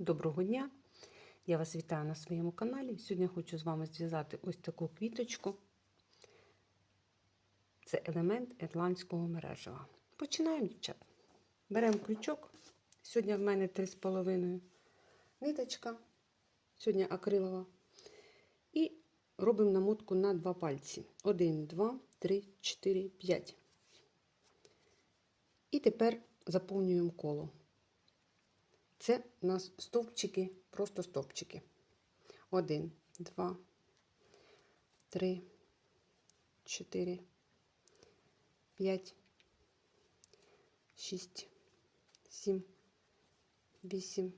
Доброго дня! Я вас вітаю на своєму каналі. Сьогодні хочу з вами зв'язати ось таку квіточку. Це елемент ірландського мережева. Починаємо, дівчат. Беремо крючок. Сьогодні в мене 3,5 ниточка, сьогодні акрилова. І робимо намотку на два пальці. 1, 2, 3, 4, 5. І тепер заповнюємо коло. Це у нас стовпчики, просто стовпчики. Один, два, три, чотири, п'ять, шість, сім, вісім,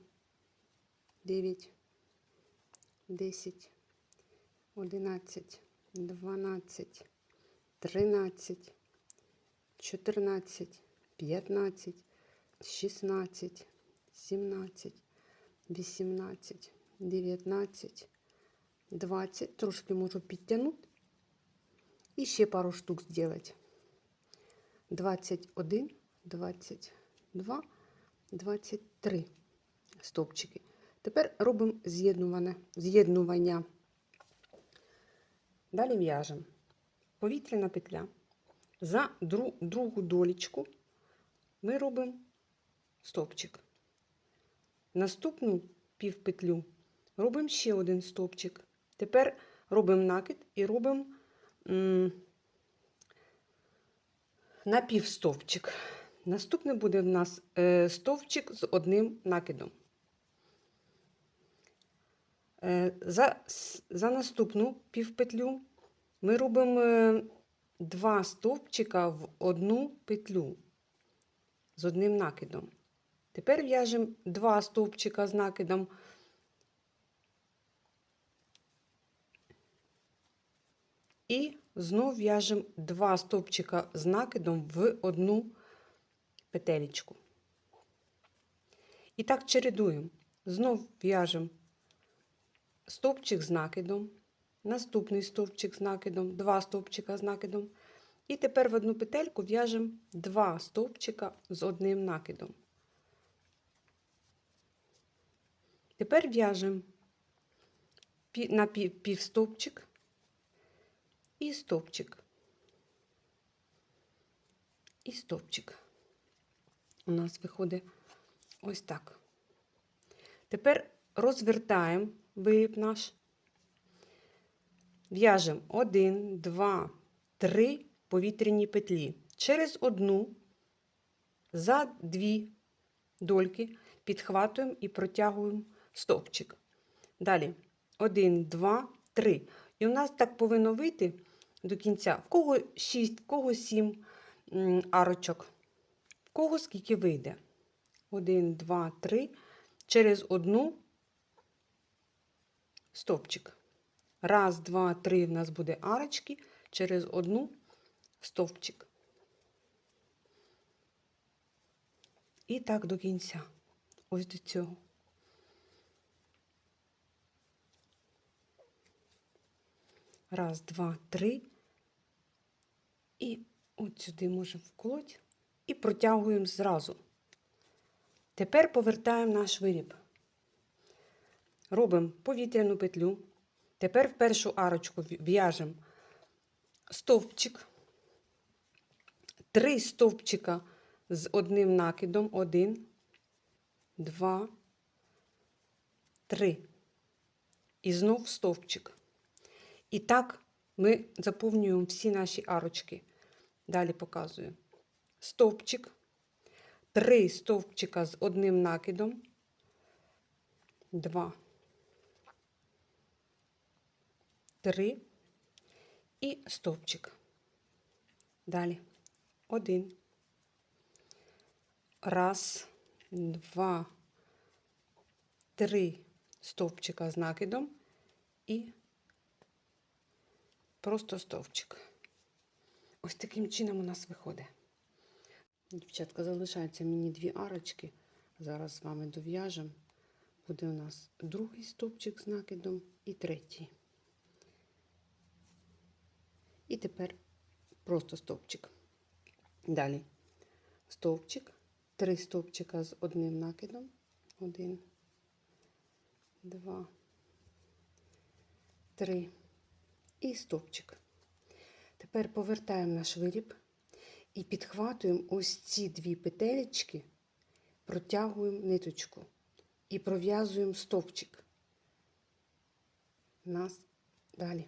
дев'ять, десять, одинадцять, дванадцять, тринадцять, чотирнадцять, п'ятнадцять, шістнадцять. 17, 18, 19, 20. Трошки можу підтягнути. І ще пару штук зробити. 21, 22, 23 стовпчики. Тепер робимо з'єднуване, з'єднування. Далі в'яжемо повітряна петля. За другу долічку ми робимо стовпчик. Наступну півпетлю робимо ще один стовпчик. Тепер робимо накид і робимо на напівстовпчик. Наступний буде в нас е, стовпчик з одним накидом. Е, за, за наступну півпетлю ми робимо е, два стовпчика в одну петлю з одним накидом. Тепер в'яжемо два стовпчика з накидом. І знов в'яжемо два стовпчика з накидом в одну петелечку. І так чередуємо. Знов в'яжемо стовпчик з накидом, наступний стовпчик з накидом, два стовпчика з накидом. І тепер в одну петельку в'яжемо два стовпчика з одним накидом. Тепер в'яжемо на півстовпчик і стовпчик. І стовпчик. У нас виходить ось так. Тепер розвертаємо виріб наш, в'яжемо один, два, три повітряні петлі. Через одну за дві дольки підхватуємо і протягуємо стовпчик. Далі 1, 2, 3. І у нас так повинно вийти до кінця. В кого 6, в кого 7 арочок, в кого скільки вийде. 1, 2, 3. Через одну стовпчик. Раз, два, три в нас буде арочки, через одну стовпчик. І так до кінця. Ось до цього. Раз, два, три. І от сюди можемо вколоть. І протягуємо зразу. Тепер повертаємо наш виріб. Робимо повітряну петлю. Тепер в першу арочку в'яжемо стовпчик. Три стовпчика з одним накидом. Один, два, три. І знов стовпчик. І так ми заповнюємо всі наші арочки. Далі показую. Стовпчик, три стовпчика з одним накидом, два, три і стовпчик. Далі один. Раз, два, три стовпчика з накидом і просто стовпчик. Ось таким чином у нас виходить. Дівчатка, залишаються мені дві арочки. Зараз з вами дов'яжемо. Буде у нас другий стовпчик з накидом і третій. І тепер просто стовпчик. Далі стовпчик, три стовпчика з одним накидом. Один, два, три і стопчик. Тепер повертаємо наш виріб і підхватуємо ось ці дві петелечки, протягуємо ниточку і пров'язуємо стовпчик. Нас далі.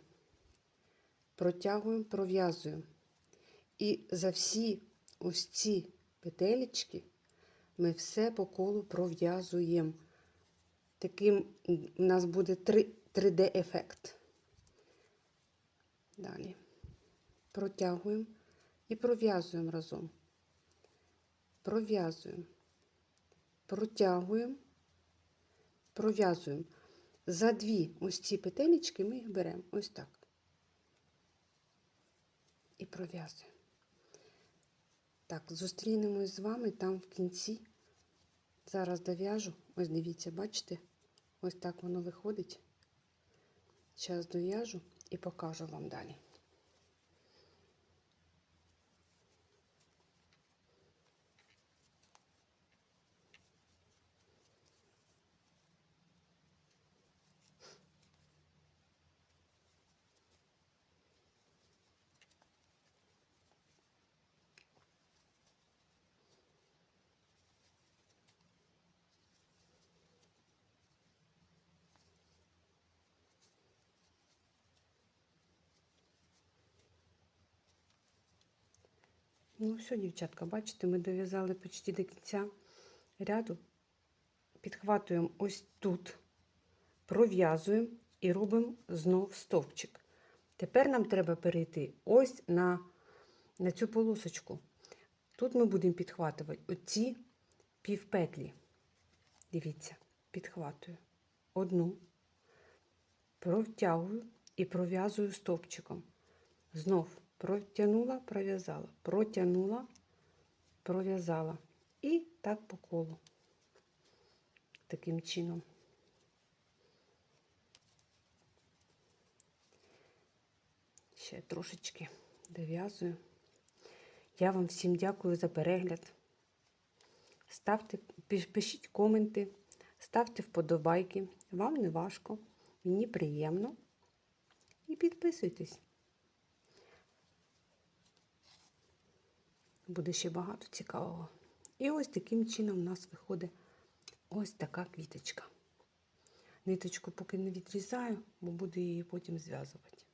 Протягуємо, пров'язуємо. І за всі ось ці петелечки ми все по колу пров'язуємо. Таким у нас буде 3D-ефект. Далі протягуємо і пров'язуємо разом. Пров'язуємо, протягуємо, пров'язуємо. За дві ось ці петелечки ми їх беремо ось так. І пров'язуємо. Так, зустрінемось з вами там в кінці. Зараз дов'яжу. Ось дивіться, бачите? Ось так воно виходить. Зараз дов'яжу і покажу вам далі. Ну, все, дівчатка, бачите, ми дов'язали почти до кінця ряду. Підхватуємо ось тут, пров'язуємо і робимо знов стовпчик. Тепер нам треба перейти ось на, на цю полосочку. Тут ми будемо підхватувати оці півпетлі. Дивіться, підхватую одну, провтягую і пров'язую стовпчиком. Знов протягнула, пров'язала, протягнула, пров'язала. І так по колу. Таким чином. Ще трошечки дов'язую. Я вам всім дякую за перегляд. Ставте, пишіть коменти, ставте вподобайки. Вам не важко, мені приємно. І підписуйтесь. Буде ще багато цікавого. І ось таким чином у нас виходить ось така квіточка. Ниточку поки не відрізаю, бо буду її потім зв'язувати.